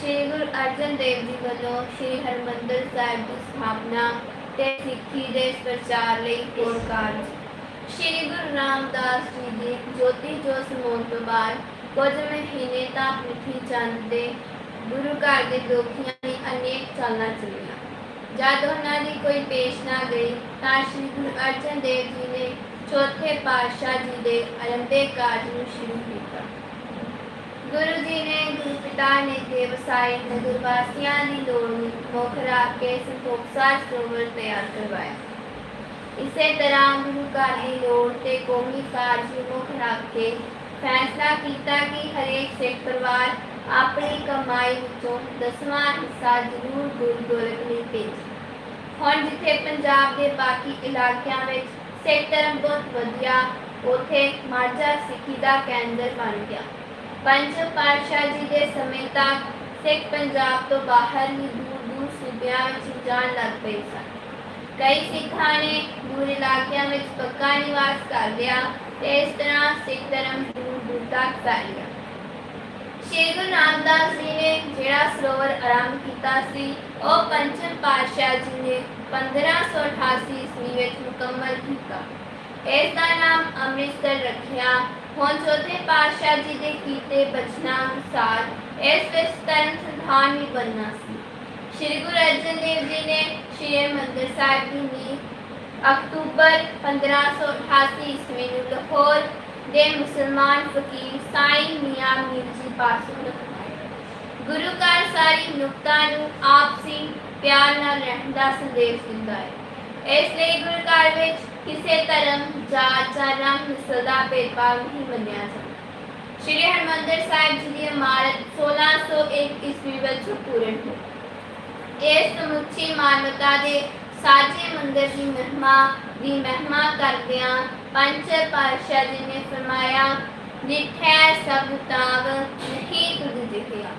ਸ਼੍ਰੀ ਗੁਰੂ ਅਰਜਨ ਦੇਵ ਜੀ ਵੱਲੋਂ ਸ਼੍ਰੀ ਹਰਮੰਦਰ ਸਾਹਿਬ ਦੀ ਸਥਾਪਨਾ ਤੇ ਸਿੱਖੀ ਦੇ ਪ੍ਰਚਾਰ ਲਈ ਕੋਲ ਕਾਰਜ। ਸ਼੍ਰੀ ਗੁਰੂ ਰਾਮਦਾਸ ਜੀ ਦੀ ਜੋਤੀ ਜੋਤ ਸਮਾਉਣ ਤੋਂ ਬਾਅਦ ਕੁਝ ਮਹੀਨੇ ਤਾਂ ਮਿੱਠੀ ਚੰਦ ਦੇ ਗੁਰੂ ਘਰ ਦੇ ਦੋਖੀਆਂ ਦੀ ਅਨੇਕ ਚਾਲਾਂ ਚੱਲੀਆਂ। ਜਦ ਉਹਨਾਂ ਦੀ ਕੋਈ ਪੇਸ਼ ਨਾ ਗਈ ਤਾਂ ਸ਼੍ਰੀ ਗੁਰੂ ਅਰਜਨ ਦੇਵ ਜੀ ਨੇ ਚੌਥੇ ਪਾਤਸ਼ਾਹ ਜੀ ਦੇ ਅਰੰਭੇ ਕਾਰਜ ਨੂੰ ਸ਼ੁਰੂ ਕੀਤਾ। ਗੁਰੂ ਜੀ ਨੇ, ਗੁਰੂ ਪਿਤਾ ਨੇ ਤੇ ਨਗਰ ਵਾਸੀਆਂ ਦੀ ਲੋੜ ਨੂੰ ਮੁੱਖ ਰੱਖ ਕੇ ਸੰਤੋਖਸਾਰ ਸਰੋਵਰ ਤਿਆਰ ਕਰਵਾਇਆ। ਇਸੇ ਤਰ੍ਹਾਂ ਗੁਰੂ ਘਰ ਦੀ ਲੋੜ ਤੇ ਕੌਮੀ ਕਾਰਜ ਨੂੰ ਮੁੱਖ ਰੱਖ ਕੇ ਫੈਸਲਾ ਕੀਤਾ ਕਿ ਹਰੇਕ ਸਿੱਖ ਪਰਿਵਾਰ ਆਪਣੀ ਕਮਾਈ ਵਿੱਚੋਂ ਦਸਵਾਂ ਹਿੱਸਾ ਜ਼ਰੂਰ ਗੁਰਦੁਆਰੇ ਲਈ ਭੇਜੇ। ਹੁਣ ਜਿੱਥੇ ਪੰਜਾਬ ਦੇ ਬਾਕੀ ਇਲਾਕਿਆਂ ਵਿੱਚ ਸਿੱਖ ਧਰਮ ਬਹੁਤ ਵਧੀਆ, ਉਥੇ ਮਾਝਾ ਸਿੱਖੀ ਦਾ ਕੇਂਦਰ ਬਣ ਗਿਆ। ਪੰਜ ਪਾਤਸ਼ਾਹ ਜੀ ਦੇ ਸਮੇਂ ਤੱਕ ਸਿੱਖ ਪੰਜਾਬ ਤੋਂ ਬਾਹਰ ਹੀ ਦੂਰ ਦੂਰ ਸੂਬਿਆਂ ਵਿੱਚ ਜਾਣ ਲੱਗ ਪਏ ਸਨ। ਕਈ ਸਿੱਖਾਂ ਨੇ ਦੂਰ ਇਲਾਕਿਆਂ ਵਿੱਚ ਪੱਕਾ ਨਿਵਾਸ ਕਰ ਲਿਆ ਤੇ ਇਸ ਤਰ੍ਹਾਂ ਸਿੱਖ ਧਰਮ ਦੂਰ ਦੂਰ ਤੱਕ ਫੈਲ ਗਿਆ। ਸ਼੍ਰੀ ਗੁਰੂ ਰਾਮਦਾਸ ਜੀ ਨੇ ਜਿਹੜਾ ਸਰੋਵਰ ਆਰੰਭ ਕੀਤਾ ਸੀ, ਉਹ ਪੰਚਮ ਪਾਤਸ਼ਾਹ ਜੀ ਨੇ 1588 ਈਸਵੀ ਵਿੱਚ ਮੁਕੰਮਲ ਕੀਤਾ। ਇਸ ਦਾ ਨਾਮ ਅੰਮ੍ਰਿਤਸਰ ਰੱਖਿਆ। ਹੁਣ ਚੌਥੇ ਪਾਤਸ਼ਾਹ ਜੀ ਦੇ ਕੀਤੇ ਬਚਨਾਂ ਅਨੁਸਾਰ ਇਸ ਵਿੱਚ ਤਰਨ ਸਥਾਨ ਵੀ ਬਣਨਾ ਸੀ। ਸ਼੍ਰੀ ਗੁਰੂ ਅਰਜਨ ਦੇਵ ਜੀ ਨੇ ਸ਼੍ਰੀ ਹਰਿਮੰਦਰ ਸਾਹਿਬ ਦੀ ਨੀਂਹ ਅਕਤੂਬਰ 1588 ਈਸਵੀ ਨੂੰ ਲਾਹੌਰ ਦੇ ਮੁਸਲਮਾਨ ਫਕੀਰ ਸਾਈਂ ਮੀਆਂ ਮੀਰ ਜੀ ਪਾਸੋਂ ਰਖਵਾਇਆ ਗੁਰੂ ਘਰ ਸਾਰੀ ਮਨੁੱਖਤਾ ਨੂੰ ਆਪਸੀ ਪਿਆਰ ਨਾਲ ਰਹਿਣ ਦਾ ਸੰਦੇਸ਼ ਦਿੰਦਾ ਹੈ। ਇਸ ਲਈ ਗੁਰੂ ਘਰ ਵਿੱਚ ਕਿਸੇ ਧਰਮ, ਜਾਤ ਜਾਂ ਰੰਗ ਨਸਲ ਦਾ ਭੇਦਭਾਵ ਨਹੀਂ ਮੰਨਿਆ ਜਾਂਦਾ। ਸ਼੍ਰੀ ਹਰਿਮੰਦਰ ਸਾਹਿਬ ਜੀ ਦੀ ਇਮਾਰਤ 1601 ਈਸਵੀ ਵਿੱਚ ਪੂਰਨ ਹੋਈ। ਇਸ ਸਮੁੱਚੀ ਮਾਨਵਤਾ ਦੇ ਸਾਜੇ ਮੰਦਰ ਦੀ ਮਹਿਮਾ ਦੀ ਮਹਿਮਾ ਕਰਦਿਆਂ ਪੰਜ ਪਾਤਸ਼ਾਹ ਜੀ ਨੇ ਫਰਮਾਇਆ, ਨਿਠੈ ਸਭ ਤਾਵ ਨਹੀਂ ਤੁਧ ਜਿਹਿਆ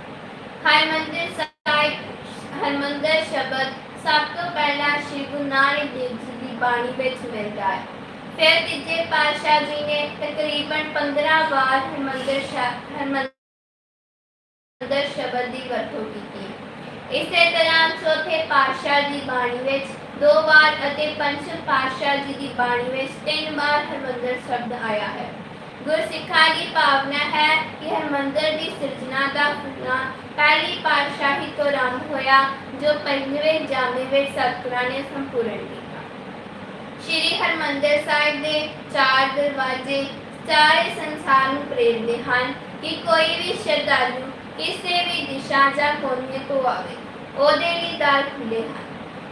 ਹਰਿਮੰਦਰ ਸਾਹਿਬ, ਹਰਿਮੰਦਰ ਸ਼ਬਦ ਸਭ ਤੋਂ ਪਹਿਲਾਂ ਸ਼੍ਰੀ ਗੁਰੂ ਨਾਨਕ ਦੇਵ ਜੀ ਬਾਣੀ ਵਿੱਚ ਮਿਲਦਾ ਹੈ। ਫਿਰ ਤੀਜੇ ਪਾਤਸ਼ਾਹ ਜੀ ਨੇ ਤਕਰੀਬਨ 15 ਵਾਰ ਹਰਿਮੰਦਰ ਸ਼ਾ- ਸ਼ਬਦ ਦੀ ਵਰਤੋਂ ਕੀਤੀ ਇਸੇ ਤਰ੍ਹਾਂ ਚੌਥੇ ਪਾਤਸ਼ਾਹ ਦੀ ਬਾਣੀ ਵਿੱਚ ਦੋ ਵਾਰ ਅਤੇ ਪੰਜਵੇਂ ਪਾਤਸ਼ਾਹ ਜੀ ਦੀ ਬਾਣੀ ਵਿੱਚ ਤਿੰਨ ਵਾਰ ਹਰਿਮੰਦਰ ਸ਼ਬਦ ਆਇਆ ਹੈ। ਗੁਰਸਿੱਖਾਂ ਦੀ ਭਾਵਨਾ ਹੈ ਕਿ ਹਰਿਮੰਦਰ ਦੀ ਸਿਰਜਣਾ ਦਾ ਫੁੱਲਾਂ ਪਹਿਲੀ ਪਾਤਸ਼ਾਹੀ ਤੋਂ ਆਰੰਭ ਹੋਇਆ, ਜੋ ਪੰਜਵੇਂ ਜਾਮੇ ਵਿੱਚ ਸਤਿਗੁਰਾਂ ਨੇ ਸੰਪੂਰਨ ਕੀਤਾ। ਸ਼੍ਰੀ ਹਰਿਮੰਦਰ ਸਾਹਿਬ ਦੇ ਚਾਰ ਦਰਵਾਜ਼ੇ ਚਾਰੇ ਸੰਸਾਰ ਨੂੰ ਪ੍ਰੇਰਦੇ ਹਨ ਕਿ ਕੋਈ ਵੀ ਸ਼ਰਧਾਲੂ ਕਿਸੇ ਵੀ ਦਿਸ਼ਾ ਜਾਂ ਕੋਨੇ ਤੋਂ ਆਵੇ, ਉਹਦੇ ਲਈ ਦਰ ਖੁੱਲੇ ਹਨ।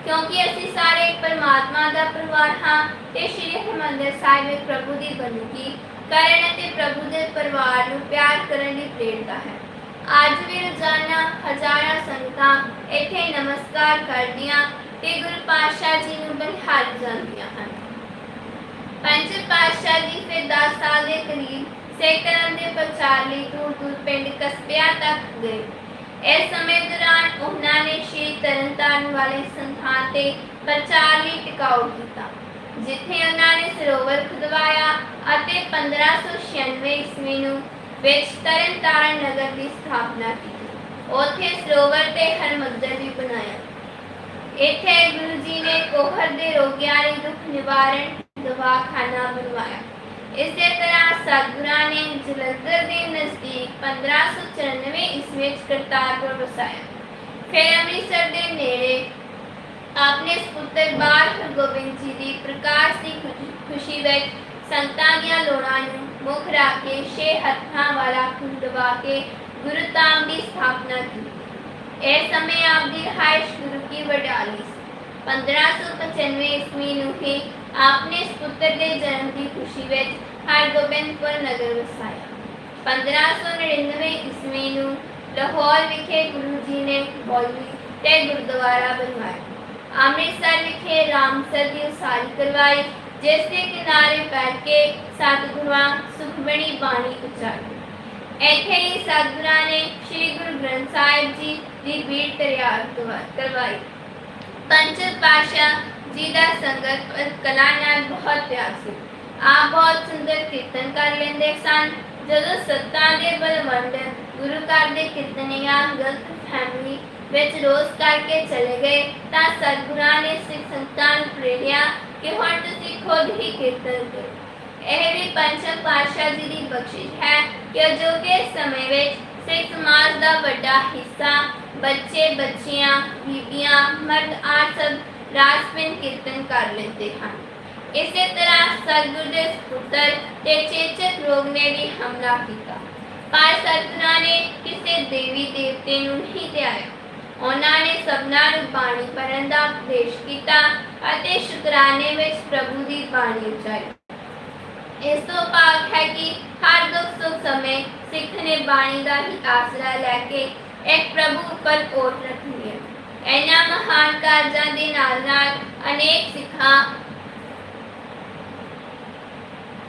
ਕਿਉਂਕਿ ਅਸੀਂ ਸਾਰੇ ਪਰਮਾਤਮਾ ਦਾ ਪਰਿਵਾਰ ਹਾਂ ਤੇ ਸ਼੍ਰੀ ਹਰਿਮੰਦਰ ਸਾਹਿਬ ਇੱਕ ਪ੍ਰਭੂ ਦੀ ਬੰਦਗੀ ਕਰਨ ਅਤੇ ਪ੍ਰਭੂ ਦੇ ਪਰਿਵਾਰ ਨੂੰ ਪਿਆਰ ਕਰਨ ਲਈ ਪ੍ਰੇਰਦਾ ਹੈ। ਅੱਜ ਵੀ ਰੋਜ਼ਾਨਾ ਹਜ਼ਾਰਾਂ ਸੰਗਤਾਂ ਇੱਥੇ ਨਮਸਕਾਰ ਕਰਦੀਆਂ ਤੇ ਗੁਰੂ ਪਾਤਸ਼ਾਹ ਜੀ ਨੂੰ ਬਲਿਹਾਰ ਜਾਂਦੀਆਂ ਹਨ। ਪੰਜ ਪਾਤਸ਼ਾਹ ਜੀ ਫਿਰ 10 ਸਾਲ ਦੇ ਕਰੀਬ ਸਿੱਖ ਧਰਮ ਦੇ ਪ੍ਰਚਾਰ ਲਈ ਦੂਰ ਦੂਰ ਪਿੰਡ ਕਸਬਿਆਂ ਤੱਕ ਗਏ। ਇਸ ਸਮੇਂ ਦੌਰਾਨ ਉਹਨਾਂ ਨੇ ਸ਼੍ਰੀ ਤਰਨਤਾਰਨ ਵਾਲੇ ਸੰਥਾਨ ਤੇ ਪ੍ਰਚਾਰ ਲਈ ਟਿਕਾਊ ਕੀਤਾ, ਜਿੱਥੇ ਉਹਨਾਂ ਨੇ ਸਰੋਵਰ ਖੁਦਵਾਇਆ ਅਤੇ 1596 ਈਸਵੀ ਨੂੰ ਵਿੱਚ ਤਰਨਤਾਰਨ ਨਗਰ ਦੀ ਸਥਾਪਨਾ ਕੀਤੀ। ਉੱਥੇ ਸਰੋਵਰ ਤੇ ਹਰਮੰਦਰ ਵੀ ਬਣਾਇਆ। ਇੱਥੇ ਗੁਰੂ ਜੀ ਨੇ ਕੋਹਰ ਦੇ ਰੋਗੀਆਂ ਲਈ ਦੁੱਖ ਨਿਵਾਰਣ ਦਵਾਖਾਨਾ ਬਣਵਾਇਆ ਇਸੇ ਤਰ੍ਹਾਂ ਸਤਿਗੁਰਾਂ ਨੇ ਜਲੰਧਰ ਦੇ ਨਜ਼ਦੀਕ 1594 ਈਸਵੀ ਵਿੱਚ ਕਰਤਾਰਪੁਰ ਵਸਾਇਆ ਫਿਰ ਅੰਮ੍ਰਿਤਸਰ ਦੇ ਨੇੜੇ ਆਪਣੇ ਸੁਪੁੱਤਰ ਬਾਲ ਹਰਗੋਬਿੰਦ ਜੀ ਦੀ ਪ੍ਰਕਾਸ਼ ਦੀ ਖੁਸ਼ੀ- ਖੁਸ਼ੀ ਵਿੱਚ ਸੰਤਾਂ ਦੀਆਂ ਲੋੜਾਂ ਨੂੰ ਮੁੱਖ ਰੱਖ ਕੇ ਛੇ ਹੱਥਾਂ ਵਾਲਾ ਖੁੰਡਵਾ ਕੇ ਗੁਰੂ ਧਾਮ ਦੀ ਸਥਾਪਨਾ ਕੀਤੀ ਇਹ ਸਮੇਂ ਆਪ ਦੀ ਰਿਹਾਇਸ਼ ਗੁਰੂ ਕੀ ਵਡਾਲੀ ਸੀ। 1595 ਈਸਵੀ ਨੂੰ ਹੀ ਆਪਨੇ ਸੁਪੁੱਤਰ ਦੇ ਜਨਮ ਦੀ ਖੁਸ਼ੀ ਵਿੱਚ ਹਰਗੋਬਿੰਦਪੁਰ ਨਗਰ ਵਸਾਇਆ। 1599 ਈਸਵੀ ਨੂੰ ਲਾਹੌਰ ਵਿਖੇ ਗੁਰੂ ਜੀ ਨੇ ਬੌਲੀ ਤੇ ਗੁਰਦੁਆਰਾ ਬਣਵਾਇਆ। ਅੰਮ੍ਰਿਤਸਰ ਵਿਖੇ ਰਾਮਸਰ ਦੀ ਉਸਾਰੀ ਕਰਵਾਈ, ਜਿਸ ਦੇ ਕਿਨਾਰੇ ਬੈਠ ਕੇ ਸਤਿਗੁਰਾਂ ਸੁਖਮਣੀ ਬਾਣੀ ਉਚਾਰੀ। ਇੱਥੇ ਹੀ ਸਤਿਗੁਰਾਂ ਨੇ ਸ੍ਰੀ ਗੁਰੂ ਗ੍ਰੰਥ ਸਾਹਿਬ ਜੀ ਦੀ ਬੀੜ ਤਿਆਰ ਕਰਵਾਈ। ਪੰਜ ਪਾਸ਼ਾ ਜੀ ਦਾ ਸੰਗਤ ਕਲਾ ਨਾਲ ਬਹੁਤ ਪਿਆਰ ਸੀ। ਆਪ ਬਹੁਤ ਸੁੰਦਰ ਕੀਰਤਨ ਕਰ ਲੈਂਦੇ ਸਨ। ਜਦੋਂ ਸੱਤਾਂ ਦੇ ਬਲਵੰਡ ਗੁਰੂ ਘਰ ਦੇ ਕੀਰਤਨੀਆਂ ਗਲਤ ਫੈਮਿਲੀ ਵਿੱਚ ਰੋਸ ਕਰਕੇ ਚਲੇ ਗਏ, ਤਾਂ ਸਤਿਗੁਰਾਂ ਨੇ ਸਿੱਖ ਸੰਗਤਾਂ ਨੂੰ ਪ੍ਰੇਰਿਆ ਕਿ ਹੁਣ ਤੁਸੀਂ ਖੁਦ ਹੀ ਕੀਰਤਨ ਕਰੋ। ਇਹ ਵੀ ਪੰਚਮ ਪਾਤਸ਼ਾਹ ਜੀ ਦੀ ਬਖਸ਼ਿਸ਼ ਹੈ ਕਿ ਅਜੋਕੇ ਸਮੇਂ ਵਿੱਚ ਸਿੱਖ ਸਮਾਜ ਦਾ ਵੱਡਾ ਹਿੱਸਾ ਬੱਚੇ, ਬੱਚੀਆਂ, ਬੀਬੀਆਂ ਮਰਦ ਆਦਿ ਸਭ ਰਾਜਪਿੰਡ ਕੀਰਤਨ ਕਰ ਲੈਂਦੇ ਹਨ। ਇਸੇ ਤਰ੍ਹਾਂ ਸਤਿਗੁਰ ਦੇ ਪੁੱਤਰ ਤੇ ਚੇਚਕ ਰੋਗ ਨੇ ਵੀ ਹਮਲਾ ਕੀਤਾ। ਪਰ ਸਤਿਗੁਰਾਂ ਨੇ ਕਿਸੇ ਦੇਵੀ ਦੇਵਤੇ ਨੂੰ ਨਹੀਂ ਧਿਆਇਆ। ਉਹਨਾਂ ਨੇ ਸਭਨਾਂ ਨੂੰ ਬਾਣੀ ਪੜ੍ਹਨ ਦਾ ਉਪਦੇਸ਼ ਕੀਤਾ ਅਤੇ ਸ਼ੁਕਰਾਨੇ ਵਿੱਚ ਪ੍ਰਭੂ ਦੀ ਬਾਣੀ ਉਚਾਰੀ ਇਸ ਤੋਂ ਭਾਵ ਹੈ ਕਿ ਹਰ ਦੁੱਖ ਸੁੱਖ ਸਮੇਂ ਸਿੱਖ ਨੇ ਬਾਣੀ ਦਾ ਹੀ ਆਸਰਾ ਲੈ ਕੇ ਇੱਕ ਪ੍ਰਭੂ ਉੱਪਰ ਓਟ ਰੱਖਣੀ ਹੈ ਇਹਨਾਂ ਮਹਾਨ ਕਾਰਜਾਂ ਦੇ ਨਾਲ ਨਾਲ ਅਨੇਕ ਸਿੱਖਾਂ,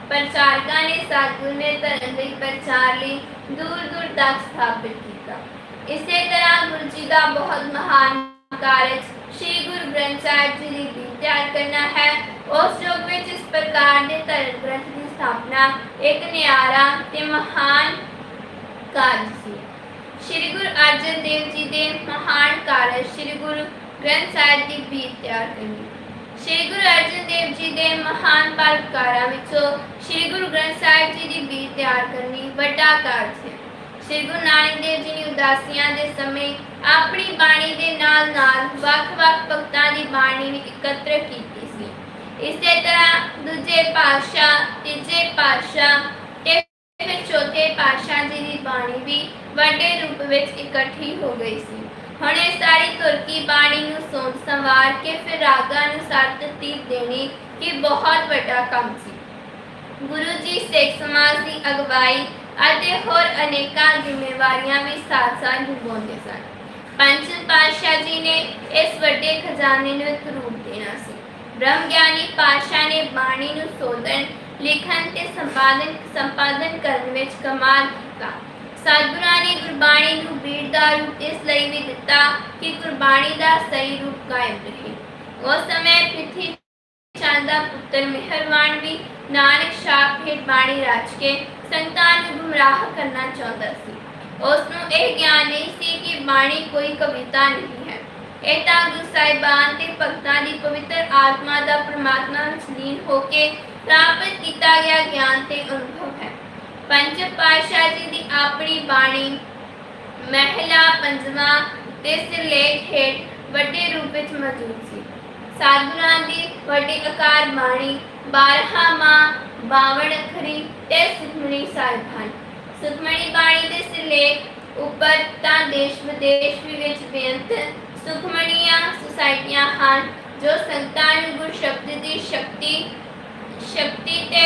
ਪ੍ਰਚਾਰਕਾਂ ਨੇ ਸਤਿਗੁਰ ਨੇ ਧਰਮ ਦੇ ਪ੍ਰਚਾਰ ਲਈ ਦੂਰ ਦੂਰ ਤੱਕ ਸਥਾਪਿਤ ਕੀਤਾ। ਇਸੇ ਤਰ੍ਹਾਂ ਗੁਰੂ ਜੀ ਦਾ ਬਹੁਤ ਮਹਾਨ ਕਾਰਜ ਸ੍ਰੀ ਗੁਰੂ ਗ੍ਰੰਥ ਸਾਹਿਬ ਜੀ ਦੀ ਬੀੜ ਤਿਆਰ ਕਰਨਾ ਹੈ। ਉਸ ਯੁੱਗ ਵਿੱਚ ਇਸ ਪ੍ਰਕਾਰ ਦੇ ਧਰਮ ਗ੍ਰੰਥ ਦੀ ਸਥਾਪਨਾ ਇੱਕ ਨਿਆਰਾ ਤੇ ਮਹਾਨ ਕਾਰਜ ਸੀ। ਸ੍ਰੀ ਗੁਰੂ ਅਰਜਨ ਦੇਵ ਜੀ ਦੇ ਮਹਾਨ ਕਾਰਜ ਸ੍ਰੀ ਗੁਰੂ ਗ੍ਰੰਥ ਸਾਹਿਬ ਦੀ ਬੀੜ ਤਿਆਰ ਕਰਨੀ ਸ੍ਰੀ ਗੁਰੂ ਅਰਜਨ ਦੇਵ ਜੀ ਦੇ ਮਹਾਨ ਪਰਕਾਰਾਂ ਵਿੱਚੋਂ ਸ੍ਰੀ ਗੁਰੂ ਗ੍ਰੰਥ ਸਾਹਿਬ ਜੀ ਦੀ ਬੀੜ ਤਿਆਰ ਕਰਨੀ ਵੱਡਾ ਕਾਰਜ ਹੈ। ਸ੍ਰੀ ਗੁਰੂ ਨਾਨਕ ਦੇਵ ਜੀ ਨੇ ਉਦਾਸੀਆਂ ਦੇ ਸਮੇਂ ਆਪਣੀ ਬਾਣੀ ਦੇ ਨਾਲ ਨਾਲ ਵੱਖ-ਵੱਖ ਭਗਤਾਂ ਦੀ ਬਾਣੀ ਵੀ ਇਕੱਤਰ ਕੀਤੀ ਸੀ। ਇਸੇ ਤਰ੍ਹਾਂ ਦੂਜੇ ਪਾਤਸ਼ਾਹ, ਤੀਜੇ ਪਾਤਸ਼ਾਹ ਚੌਥੇ ਪਾਤਸ਼ਾਹ ਜੀ ਦੀ ਬਾਣੀ ਵੀ ਵੱਡੇ ਰੂਪ ਵਿੱਚ ਇਕੱਠੀ ਹੋ ਗਈ ਸੀ। ਹੁਣ ਇਹ ਸਾਰੀ ਤੁਰਕੀ ਬਾਣੀ ਨੂੰ ਸੋਚ ਸੰਵਾਰ ਕੇ ਫਿਰ ਰਾਗਾਂ ਨੂੰ ਤਰਤੀਬ ਦੇਣੀ ਕਿ ਬਹੁਤ ਵੱਡਾ ਕੰਮ ਸੀ। ਗੁਰੂ ਜੀ ਸਿੱਖ ਸਮਾਜ ਦੀ ਅਗਵਾਈ ਅਤੇ ਹੋਰ ਅਨੇਕਾਂ ਜ਼ਿੰਮੇਵਾਰੀਆਂ ਵੀ ਸਾਥ-ਸਾਥ ਨਿਭਾਉਂਦੇ ਸਨ। ਪੰਚਮ ਪਾਤਸ਼ਾਹ ਜੀ ਨੇ ਇਸ ਵੱਡੇ ਖਜ਼ਾਨੇ ਨੂੰ ਇੱਕ ਰੂਪ ਦੇਣਾ ਸੀ। ਬ੍ਰਹਮ ਗਿਆਨੀ ਪਾਤਸ਼ਾਹ ਨੇ ਬਾਣੀ ਨੂੰ ਸੋਧਣ ਲਿਖਣ ਤੇ ਸੰਪਾਦਨ ਸੰਪਾਦਨ ਕਰਨ ਵਿੱਚ ਕਮਾਲ ਕੀਤਾ। ਸਤਿਗੁਰਾਂ ਨੇ ਗੁਰਬਾਣੀ ਨੂੰ ਬੀੜ ਰੂਪ ਇਸ ਲਈ ਵੀ ਦਿੱਤਾ ਕਿ ਗੁਰਬਾਣੀ ਦਾ ਸਹੀ ਰੂਪ ਕਾਇਮ ਰਹੇ। ਉਸ ਸਮੇਂ ਪ੍ਰਿਥੀ ਚੰਦ ਦਾ ਪੁੱਤਰ ਮਿਹਰਵਾਨ ਵੀ ਨਾਨਕ ਸ਼ਾਹ ਹੇਠ ਬਾਣੀ ਰਚ ਕੇ ਸੰਤਾਂ ਨੂੰ ਗੁੰਮਰਾਹ ਕਰਨਾ ਚਾਹੁੰਦਾ ਸੀ। ਉਸ ਨੂੰ ਇਹ ਗਿਆਨ ਨਹੀਂ ਸੀ ਕਿ ਬਾਣੀ ਕੋਈ ਕਵਿਤਾ ਨਹੀਂ ਹੈ। ਇਹ ਤਾਂ ਗੁਰੂ ਸਾਹਿਬਾਨ ਤੇ ਭਗਤਾਂ ਦੀ ਪਵਿੱਤਰ ਆਤਮਾ ਦਾ ਪ੍ਰਮਾਤਮਾ ਵਿੱਚ ਲੀਨ ਹੋ ਕੇ ਪ੍ਰਾਪਤ ਕੀਤਾ ਗਿਆ ਗਿਆਨ ਤੇ ਅਨੁਭਵ ਹੈ। ਪੰਜ ਪਾਤਸ਼ਾਹ ਜੀ ਦੀ ਆਪਣੀ ਬਾਣੀ, ਮਹਿਲਾ ਪੰਜਵਾਂ ਤੇ ਸਿਰਲੇਖ ਹੇਠ ਵੱਡੇ ਰੂਪ ਵਿੱਚ ਮੌਜੂਦ ਸੀ। ਸਤਿਗੁਰਾਂ ਦੀ ਵੱਡੀ ਆਕਾਰ ਬਾਣੀ 12 ਮਾਂ 52 ਅੱਖਰੀ ਤੇ ਸੁਖਮਣੀ ਸਾਹਿਬ ਹਨ। ਸੁਖਮਣੀ ਬਾਣੀ ਦੇ ਸਿਰਲੇਖ ਉੱਪਰ ਤਾਂ ਦੇਸ਼ ਵਿਦੇਸ਼ ਵਿੱਚ ਬੇਅੰਤ ਸੁਖਮਣੀਆਂ ਸੁਸਾਇਟੀਆਂ ਹਨ, ਜੋ ਸੰਤਾਨ ਗੁਰ ਸ਼ਬਦ ਦੀ ਸ਼ਕਤੀ ਸ਼ਕਤੀ ਤੇ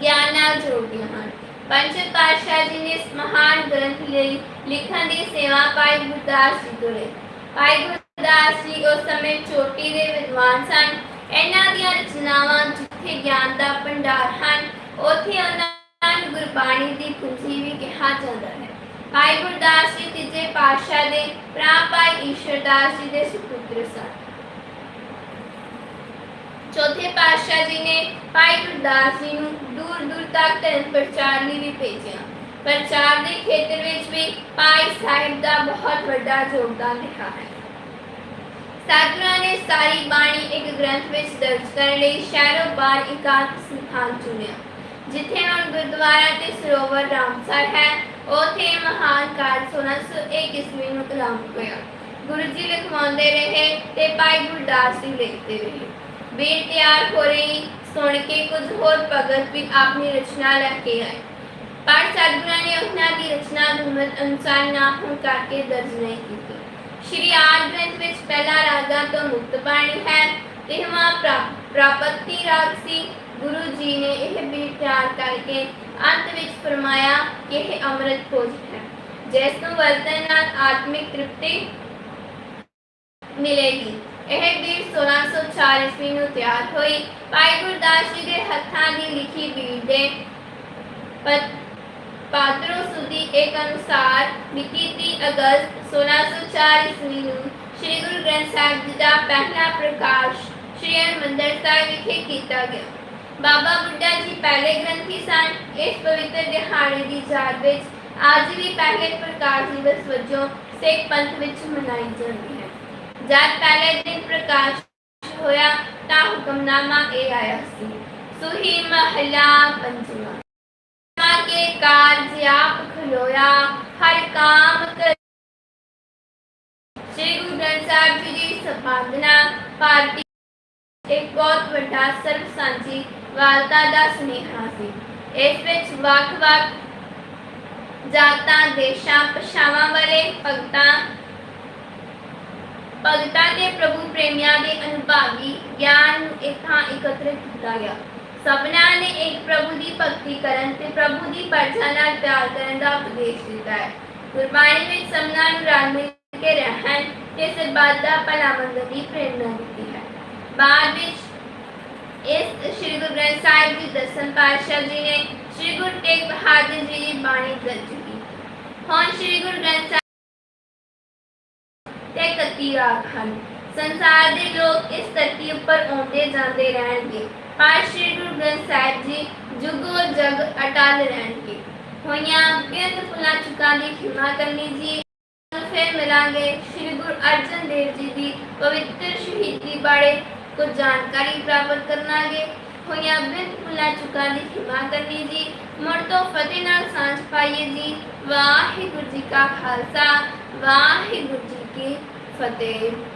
ਗਿਆਨ ਨਾਲ ਜੋੜਦੀਆਂ ਹਨ। ਪੰਜ ਪਾਤਸ਼ਾਹ ਜੀ ਨੇ ਇਸ ਮਹਾਨ ਗ੍ਰੰਥ ਲਈ ਲਿਖਣ ਦੀ ਸੇਵਾ ਭਾਈ ਗੁਰਦਾਸ ਜੀ ਤੋਂ ਲਈ ਗੁਰਦਾਸ ਜੀ ਉਸ ਸਮੇਂ ਚੋਟੀ ਦੇ ਵਿਦਵਾਨ ਸਨ। ਇਹਨਾਂ ਦੀਆਂ ਰਚਨਾਵਾਂ ਜਿੱਥੇ ਗਿਆਨ ਦਾ ਭੰਡਾਰ ਹਨ, ਉੱਥੇ ਉਹਨਾਂ ਨੂੰ ਗੁਰਬਾਣੀ ਦੀ ਕੁੰਜੀ ਵੀ ਕਿਹਾ ਜਾਂਦਾ ਹੈ। ਭਾਈ ਗੁਰਦਾਸ ਜੀ ਤੀਜੇ ਪਾਤਸ਼ਾਹ ਦੇ ਭਰਾ ਭਾਈ ਈਸ਼ਰਦਾਸ ਜੀ ਦੇ ਸੁਪੁੱਤਰ ਸਨ। ਚੌਥੇ ਪਾਤਸ਼ਾਹ ਜੀ ਨੇ ਭਾਈ ਗੁਰਦਾਸ ਜੀ ਨੂੰ ਦੂਰ ਦੂਰ ਤੱਕ ਧਰਮ ਪ੍ਰਚਾਰ ਲਈ ਵੀ ਭੇਜਿਆ। ਪ੍ਰਚਾਰ ਦੇ ਖੇਤਰ ਵਿੱਚ ਵੀ ਭਾਈ ਸਾਹਿਬ ਦਾ ਬਹੁਤ ਵੱਡਾ ਯੋਗਦਾਨ ਰਿਹਾ ਹੈ। ਸਤਿਗੁਰਾਂ ਨੇ ਸਾਰੀ ਬਾਣੀ ਇੱਕ ਗ੍ਰੰਥ ਵਿੱਚ ਦਰਜ ਕਰਨ ਲਈ ਸ਼ਹਿਰੋਂ ਬਾਹਰ ਇਕਾਂਤ ਸਥਾਨ ਚੁਣਿਆ, ਜਿੱਥੇ ਹੁਣ ਗੁਰਦੁਆਰਾ ਤੇ ਸਰੋਵਰ ਰਾਮਸਰ ਹੈ। ਉਥੇ ਮਹਾਨ ਕਾਰਜ 1601 ਈਸਵੀ ਨੂੰ ਕਲਾਮ ਹੋਇਆ। ਗੁਰੂ ਜੀ ਲਿਖਵਾਉਂਦੇ ਰਹੇ ਤੇ ਭਾਈ ਗੁਰਦਾਸ ਜੀ ਲਿਖਦੇ ਰਹੇ। ਬੀੜ ਤਿਆਰ ਹੋ ਰਹੀ, ਸੁਣ ਕੇ ਕੁਝ ਹੋਰ ਭਗਤ ਵੀ ਆਪਣੀ ਰਚਨਾ ਲੈ ਕੇ ਆਏ। ਪਰ ਸਤਿਗੁਰਾਂ ਨੇ ਉਹਨਾਂ ਦੀ ਰਚਨਾ ਗੁਰਮਤ ਅਨੁਸਾਰ ਨਾ ਹੋਣ ਕਰਕੇ ਦਰਜ ਨਹੀਂ ਕੀਤੀ। ਸ਼੍ਰੀ ਆਦ ਗ੍ਰੰਥ ਵਿੱਚ ਪਹਿਲਾ ਰਾਗਾਂ ਤੋਂ ਮੁਕਤ ਬਾਣੀ ਹੈ ਤੇਹਵਾਂ ਪ੍ਰਾਪਤੀ ਰਾਗ ਸੀ। ਗੁਰੂ ਜੀ ਨੇ ਇਹ ਬੀੜ ਤਿਆਰ ਕਰਕੇ ਅੰਤ ਵਿੱਚ ਫਰਮਾਇਆ ਕਿ ਇਹ ਅੰਮ੍ਰਿਤ ਭੋਜ ਹੈ। ਜਿਸ ਨੂੰ ਵਰਤਣ ਨਾਲ ਆਤਮਿਕ ਤ੍ਰਿਪਤੀ ਮਿਲੇਗੀ। ਇਹ ਬੀੜ 1604 ਈਸਵੀ ਨੂੰ ਤਿਆਰ ਹੋਈ। ਭਾਈ ਗੁਰਦਾਸ ਜੀ ਦੇ ਹੱਥਾਂ ਦੀ ਲਿਖੀ ਬੀੜ ਦੇ ਪਾਤਰੋ ਸੁਦੀ ਇੱਕ ਅਨੁਸਾਰ ਮਿਤੀ 30 ਅਗਸਤ 1604 ਈਸਵੀ ਨੂੰ ਸ੍ਰੀ ਗੁਰੂ ਗ੍ਰੰਥ ਸਾਹਿਬ ਜੀ ਦਾ ਪਹਿਲਾ ਪ੍ਰਕਾਸ਼ ਸ੍ਰੀ ਹਰਿਮੰਦਰ ਸਾਹਿਬ ਵਿਖੇ ਕੀਤਾ ਗਿਆ। ਬਾਬਾ ਬੁੱਢਾ ਜੀ ਪਹਿਲੇ ਗ੍ਰੰਥੀ ਸਨ। ਇਸ ਪਵਿੱਤਰ ਦਿਹਾੜੇ ਦੀ ਯਾਦ ਵਿੱਚ ਅੱਜ ਵੀ ਪਹਿਲੇ ਪ੍ਰਕਾਸ਼ ਦਿਵਸ ਵਜੋਂ ਸਿੱਖ ਪੰਥ ਵਿੱਚ ਮਨਾਈ ਜਾਂਦੀ ਜਦ ਪਹਿਲੇ ਦਿਨ ਪ੍ਰਕਾਸ਼ ਹੋਇਆ ਤਾਂ ਹੁਕਮਨਾਮਾ ਇਹ ਆਇਆ ਸੀ। ਸੁਹੀ ਮਹਲਾ ਪੰਜਵਾਂ। ਮਾ ਕੇ ਕਾਰਜ ਆਪ ਖਲੋਇਆ, ਹਰ ਕਾਮ ਕਰ। ਸ੍ਰੀ ਗੁਰੂ ਗ੍ਰੰਥ ਸਾਹਿਬ ਜੀ ਦੀ ਸੰਪਾਦਨਾ ਭਾਰਤੀ ਇੱਕ ਬਹੁਤ ਵੱਡਾ ਸਰਬ ਸਾਂਝੀ ਵਾਲਤਾ ਦਾ ਸੁਨੇਹਾ ਸੀ। ਇਸ ਵਿੱਚ ਵੱਖ-ਵੱਖ ਜਾਤਾਂ, ਦੇਸ਼ਾਂ, ਭਾਸ਼ਾਵਾਂ ਬਾਰੇ ਭਗਤਾਂ ਭਗਤਾਂ ਤੇ ਪ੍ਰਭੂ ਪ੍ਰੇਮੀਆਂ ਦੇ ਅਨੁਭਾਵੀ ਗਿਆਨ ਨੂੰ ਇੱਕ ਥਾਂ ਇਕੱਤਰਿਤ ਕੀਤਾ ਗਿਆ ਸਭਨਾਂ ਨੇ ਇੱਕ ਪ੍ਰਭੂ ਦੀ ਭਗਤੀ ਕਰਨ ਤੇ ਪ੍ਰਭੂ ਦੀ ਪਰਜਾ ਨਾਲ ਪਿਆਰ ਕਰਨ ਦਾ ਉਪਦੇਸ਼ ਦਿੱਤਾ ਹੈ ਗੁਰਬਾਣੀ ਵਿੱਚ ਸਭਨਾਂ ਨੂੰ ਰਲ ਮਿਲ ਕੇ ਰਹਿਣ ਤੇ ਸਰਬੱਤ ਦਾ ਭਲਾ ਮੰਗਣ ਦੀ ਪ੍ਰੇਰਨਾ ਦਿੱਤੀ ਹੈ ਬਾਅਦ ਵਿੱਚ ਇਸ ਸ੍ਰੀ ਗੁਰੂ ਗ੍ਰੰਥ ਸਾਹਿਬ ਜੀ ਦਸਮ ਪਾਤਸ਼ਾਹ ਜੀ ਨੇ ਸ੍ਰੀ ਗੁਰੂ ਤੇਗ ਬਹਾਦਰ ਜੀ ਦੀ ਬਾਣੀ ਦਰਜ ਕੀਤੀ ਹੁਣ ਸ੍ਰੀ ਗੁਰੂ ਗ੍ਰੰਥ ਸਾਹਿਬ ਤੇ ਹਨ। ਸੰਸਾਰ ਦੇ ਲੋਕ ਇਸ ਧਰਤੀ ਉੱਪਰ ਆਉਂਦੇ ਜਾਂਦੇ ਰਹਿਣਗੇ। ਪਰ ਸ੍ਰੀ ਗੁਰੂ ਗ੍ਰੰਥ ਸਾਹਿਬ ਜੀ ਜੁਗੋ ਜਗ ਅਟਲ ਰਹਿਣਗੇ। ਹੋਈਆਂ ਬੇਅੰਤ ਫੁੱਲਾਂ ਚੁੱਕਾਂ ਦੀ ਖਿਮਾ ਕਰਨੀ ਜੀ। ਫਿਰ ਮਿਲਾਂਗੇ ਸ੍ਰੀ ਗੁਰੂ ਅਰਜਨ ਦੇਵ ਜੀ ਦੀ ਪਵਿੱਤਰ ਸ਼ਹੀਦੀ ਬਾਰੇ ਕੁਝ ਜਾਣਕਾਰੀ ਪ੍ਰਾਪਤ ਕਰਨਾਗੇ। ਹੋਈਆਂ ਬਿੰਦ ਫੁੱਲਾਂ ਚੁੱਕਾਂ ਦੀ ਖਿਮਾ ਕਰਨੀ ਜੀ। ਮੁੜ ਤੋਂ ਫਤਿਹ ਨਾਲ ਸਾਂਝ ਪਾਈਏ ਜੀ। ਵਾਹਿਗੁਰੂ ਜੀ ਕਾ ਖਾਲਸਾ, ਵਾਹਿਗੁਰੂ ਜੀ ਕੀ ਫਤਿਹ।